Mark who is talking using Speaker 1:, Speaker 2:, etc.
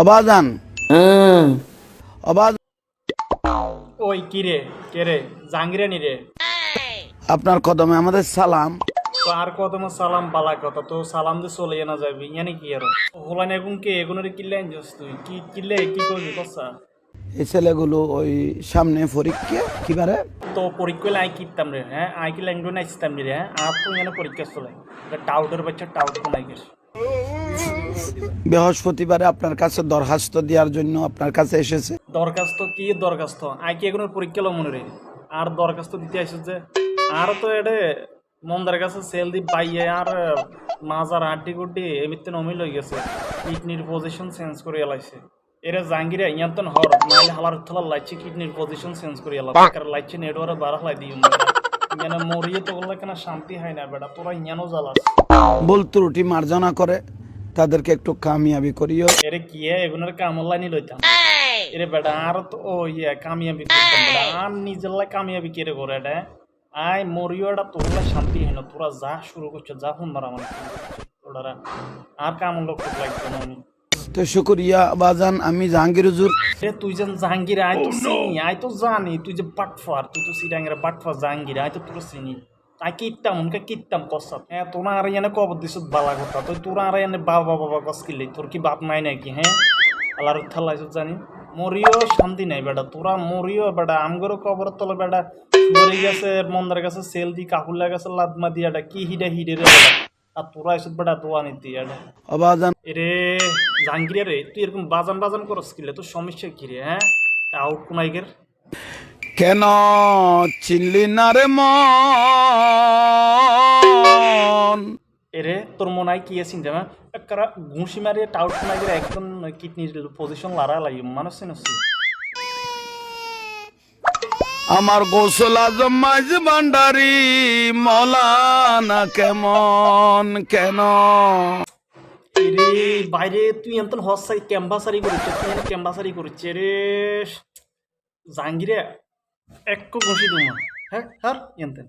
Speaker 1: অবাজান অবাজ
Speaker 2: ওই কি রে? কে রে? জাহাঙ্গীরানি রে।
Speaker 1: আপনার কদমে আমাদের সালাম।
Speaker 2: আর কত মো সালাম বালা কথা? তো সালাম দিয়ে চলে না যাবি ইয়ানি কি আর? হলান এখন কে? এগুনের কিল্লে আনছিস তুই। কি কিল্লে কি করবি কসা?
Speaker 1: এই ছেলেগুলো ওই সামনে পরীক্ষা কিবারে?
Speaker 2: তো পরীক্ষা আই কিতাম রে হ্যাঁ? আই কি ল্যাঙ্গুয়েজ নাইছিতাম রে হ্যাঁ? আর তো এখানে পরীক্ষা চলে। টাউটের বাচ্চা টাউট কোনাই গেছে।
Speaker 1: বৃহস্পতিবারে আপনার কাছে দরখাস্ত দেওয়ার জন্য আপনার কাছে এসেছে।
Speaker 2: দরখাস্ত কি দরখাস্ত? আই কি এগুনের পরীক্ষা লো মনে রে? আর দরখাস্ত দিতে আসছে আর তো এটা মন্দার কাছে সেল দি পাইয়ে আর মাজার আড্ডি গুড্ডি এমিতে নমিল হয়ে গেছে। কিডনির পজিশন চেঞ্জ করে এলাইছে। এরা জাঙ্গিরা ইয়ান্তন হর নাইলে হালার থালার লাইছে কিডনির পজিশন চেঞ্জ করে এলা কার লাইছে নেটওয়ারে বার হালাই দিই মরিয়ে তো বললে কেন শান্তি হয় না বেটা তোরা ইয়ানো জ্বালাস।
Speaker 1: ভুল ত্রুটি মার্জনা করে তাদেরকে একটু কামিয়াবি করিও।
Speaker 2: এরে কি এগুনের কামলাই নি লইতাম। এরে বেটা আর তো ও ইয়ে কামিয়াবি আর নিজের লাই কামিয়াবি কেড়ে করে এটা আই মরিও এটা তোরা শান্তি হয় না। তোরা যা শুরু করছ যা ফোন মারা মানে তোরা আর কাম লোক লাগতো না আমি
Speaker 1: তো শুক্রিয়া বাজান আমি জাহাঙ্গীর হুজুর।
Speaker 2: এ তুই যেন জাহাঙ্গীর আয় তো চিনি আয় তো জানি তুই যে বাটফার তুই তো সিডাঙ্গের বাটফার জাহাঙ্গীর আয় তো তোর চিনি। আই কিত্তাম উনকে কিত্তাম কসাত হ্যাঁ তোরা আর এনে কবর দিছ বালা কথা তুই তোরা আর এনে বাবা বাবা কস কিলে তোর কি বাপ নাই নাকি হ্যাঁ আল্লাহর থাল্লাইছ জানি মরিও শান্তি নাই বেটা তোরা মরিও বেটা আমগরও কবর তলে বেটা মরে গেছে মন্দার কাছে সেল দি কাকুল্লা গেছে লাদমা দিয়াটা কি হিডে হিডে রে আর তোরা এসব বেটা দোয়া নিতি এটা
Speaker 1: অবাজান
Speaker 2: এরে জাহাঙ্গীর রে তুই এরকম বাজান বাজান করস কিলে তোর সমস্যা কি রে হ্যাঁ আউট কোনাইগের
Speaker 1: কেন চিনলি না রে মন?
Speaker 2: এরে তোর মনে হয় কি আছে জামা? কারা ঘুষি মারিয়ে টাউট কোনাইগের একদম কিডনির পজিশন লারা লাগি মানুষ চিনছি
Speaker 1: আমার গোসল আজম মাঝ ভান্ডারি মলানা কেমন কেন?
Speaker 2: এরে বাইরে তুই এমন হসাই ক্যাম্বাসারি তুই এনে ক্যাম্বাসারি করিস রে জাহাঙ্গীরে এক ঘুষি দুমা হ্যাঁ হার এনতেন